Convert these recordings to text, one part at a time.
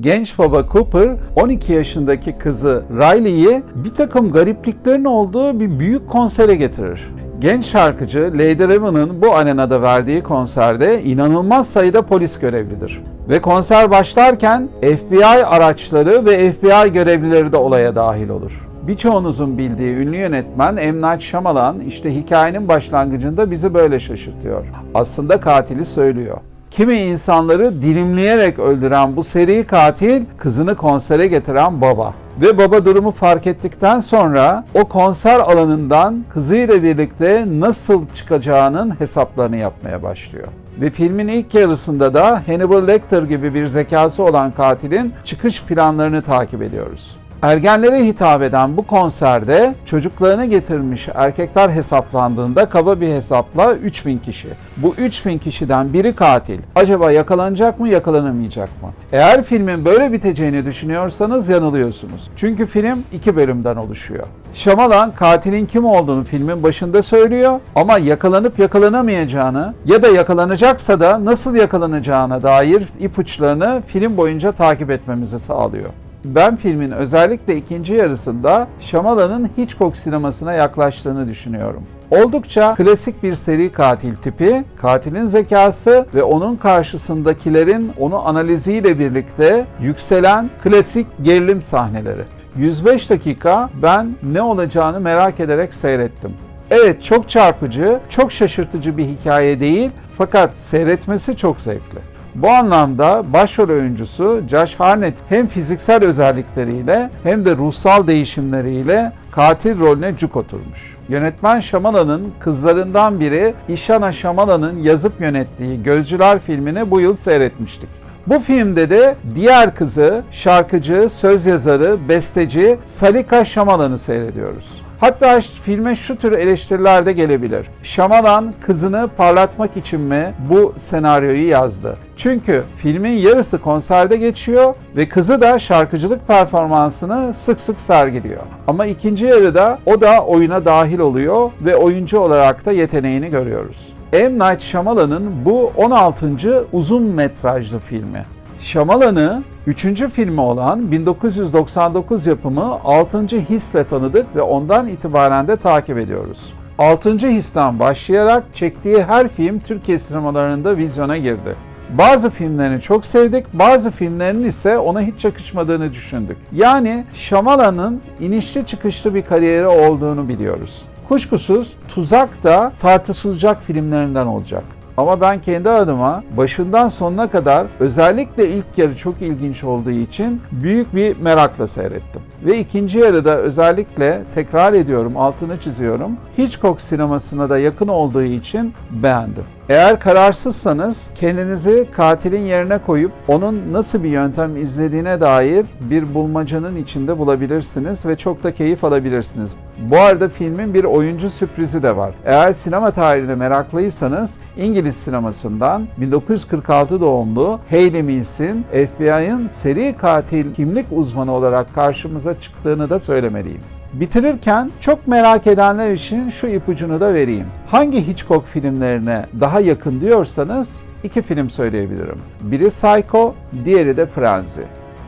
Genç baba Cooper 12 yaşındaki kızı Riley'i bir takım garipliklerin olduğu bir büyük konsere getirir. Genç şarkıcı Lady Raven'ın bu arenada verdiği konserde inanılmaz sayıda polis görevlidir. Ve konser başlarken FBI araçları ve FBI görevlileri de olaya dahil olur. Birçoğunuzun bildiği ünlü yönetmen M. Night Shyamalan işte hikayenin başlangıcında bizi böyle şaşırtıyor. Aslında katili söylüyor. Kimi insanları dilimleyerek öldüren bu seri katil kızını konsere getiren baba. Ve baba durumu fark ettikten sonra o konser alanından kızıyla birlikte nasıl çıkacağının hesaplarını yapmaya başlıyor. Ve filmin ilk yarısında da Hannibal Lecter gibi bir zekası olan katilin çıkış planlarını takip ediyoruz. Ergenlere hitap eden bu konserde çocuklarını getirmiş erkekler hesaplandığında kaba bir hesapla 3000 kişi. Bu 3000 kişiden biri katil. Acaba yakalanacak mı yakalanamayacak mı? Eğer filmin böyle biteceğini düşünüyorsanız yanılıyorsunuz. Çünkü film iki bölümden oluşuyor. Şamalan katilin kim olduğunu filmin başında söylüyor ama yakalanıp yakalanamayacağını ya da yakalanacaksa da nasıl yakalanacağına dair ipuçlarını film boyunca takip etmemizi sağlıyor. Ben filmin özellikle ikinci yarısında Shyamalan'ın Hitchcock sinemasına yaklaştığını düşünüyorum. Oldukça klasik bir seri katil tipi, katilin zekası ve onun karşısındakilerin onu analiziyle birlikte yükselen klasik gerilim sahneleri. 105 dakika ben ne olacağını merak ederek seyrettim. Evet çok çarpıcı, çok şaşırtıcı bir hikaye değil fakat seyretmesi çok zevkli. Bu anlamda başrol oyuncusu Josh Hartnett hem fiziksel özellikleriyle hem de ruhsal değişimleriyle katil rolüne cuk oturmuş. Yönetmen Şamala'nın kızlarından biri İşana Şamala'nın yazıp yönettiği Gözcüler filmini bu yıl seyretmiştik. Bu filmde de diğer kızı, şarkıcı, söz yazarı, besteci Salika Şamalan'ı seyrediyoruz. Hatta filme şu tür eleştiriler de gelebilir. Şamalan kızını parlatmak için mi bu senaryoyu yazdı? Çünkü filmin yarısı konserde geçiyor ve kızı da şarkıcılık performansını sık sık sergiliyor. Ama ikinci yarıda o da oyuna dahil oluyor ve oyuncu olarak da yeteneğini görüyoruz. M. Night Shyamalan'ın bu 16. uzun metrajlı filmi. Shyamalan'ı 3. filmi olan 1999 yapımı 6. His'le tanıdık ve ondan itibaren de takip ediyoruz. 6. His'ten başlayarak çektiği her film Türkiye sinemalarında vizyona girdi. Bazı filmlerini çok sevdik, bazı filmlerinin ise ona hiç yakışmadığını düşündük. Yani Shyamalan'ın inişli çıkışlı bir kariyeri olduğunu biliyoruz. Kuşkusuz Tuzak da tartışılacak filmlerinden olacak. Ama ben kendi adıma başından sonuna kadar özellikle ilk yarı çok ilginç olduğu için büyük bir merakla seyrettim. Ve ikinci yarıda özellikle tekrar ediyorum, altını çiziyorum. Hitchcock sinemasına da yakın olduğu için beğendim. Eğer kararsızsanız kendinizi katilin yerine koyup onun nasıl bir yöntem izlediğine dair bir bulmacanın içinde bulabilirsiniz ve çok da keyif alabilirsiniz. Bu arada filmin bir oyuncu sürprizi de var. Eğer sinema tarihine meraklıysanız İngiliz sinemasından 1946 doğumlu Hayley Mills'in FBI'ın seri katil kimlik uzmanı olarak karşımıza çıktığını da söylemeliyim. Bitirirken çok merak edenler için şu ipucunu da vereyim. Hangi Hitchcock filmlerine daha yakın diyorsanız iki film söyleyebilirim. Biri Psycho, diğeri de Frenzy.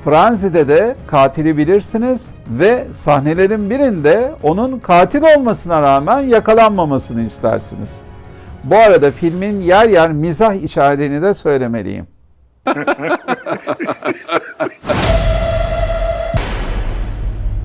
Frenzy'de de katili bilirsiniz ve sahnelerin birinde onun katil olmasına rağmen yakalanmamasını istersiniz. Bu arada filmin yer yer mizah içerdiğini de söylemeliyim.